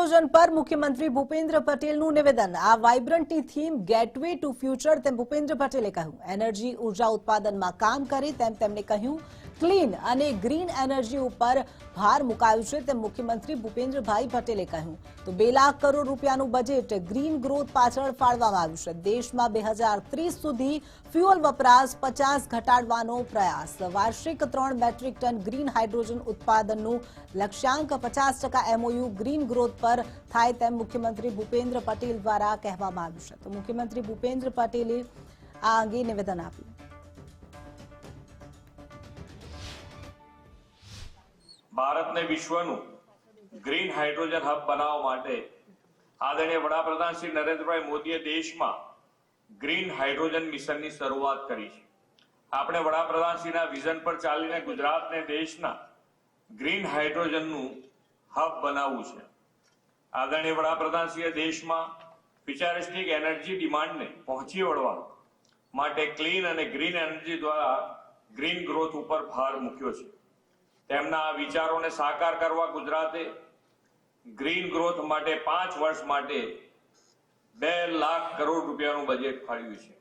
Hydrogen પર મુખ્યમંત્રી ભૂપેન્દ્ર પટેલનું નિવેદન. આ વાઇબ્રન્ટની થીમ ગેટવે ટુ ફ્યુચર તેમ ભૂપેન્દ્ર પટેલે કહ્યું. એનર્જી ઊર્જા ઉત્પાદનમાં કામ કરે તેમ તેમણે કહ્યું. ક્લીન અને ગ્રીન એનર્જી ઉપર ભાર મુકાયું છે તેમ મુખ્યમંત્રી ભૂપેન્દ્રભાઈ પટેલે કહ્યું. તો બે લાખ કરોડ રૂપિયાનું બજેટ ગ્રીન ગ્રોથ પાછળ ફાળવામાં આવ્યું છે. દેશમાં બે હજાર ત્રીસ સુધી ફ્યુઅલ વપરાશ પચાસ ઘટાડવાનો પ્રયાસ. વાર્ષિક ત્રણ મેટ્રિક ટન ગ્રીન હાઇડ્રોજન ઉત્પાદનનું લક્ષ્યાંક પચાસ ટકા એમઓયુ ગ્રીન ગ્રોથ પર થાય તેમ મુખ્યમંત્રી ભૂપેન્દ્ર પટેલ દ્વારા કહેવામાં આવ્યું છે. તો મુખ્યમંત્રી ભૂપેન્દ્ર પટેલે આ અંગે નિવેદન આપ્યું. ભારતને વિશ્વનું ગ્રીન હાઇડ્રોજન હબ બનાવવા માટે આદરણીય વડાપ્રધાન શ્રી નરેન્દ્રભાઈ મોદીએ દેશમાં ગ્રીન હાઇડ્રોજન મિશનની શરૂઆત કરી છે. આપણે વડાપ્રધાનશ્રીના વિઝન પર ચાલીને ગુજરાતને દેશના ગ્રીન હાઇડ્રોજનનું હબ બનાવવું છે. આદરણીય વડાપ્રધાનશ્રીએ દેશમાં ફ્યુચરિસ્ટિક એનર્જી ડિમાન્ડને પહોંચી વળવા માટે ક્લીન અને ગ્રીન એનર્જી દ્વારા ગ્રીન ગ્રોથ ઉપર ભાર મૂક્યો છે. તેમના વિચારોને સાકાર કરવા ગુજરાતે ગ્રીન ગ્રોથ માટે પાંચ વર્ષ માટે બે લાખ કરોડ રૂપિયાનું બજેટ ફાળવ્યું છે.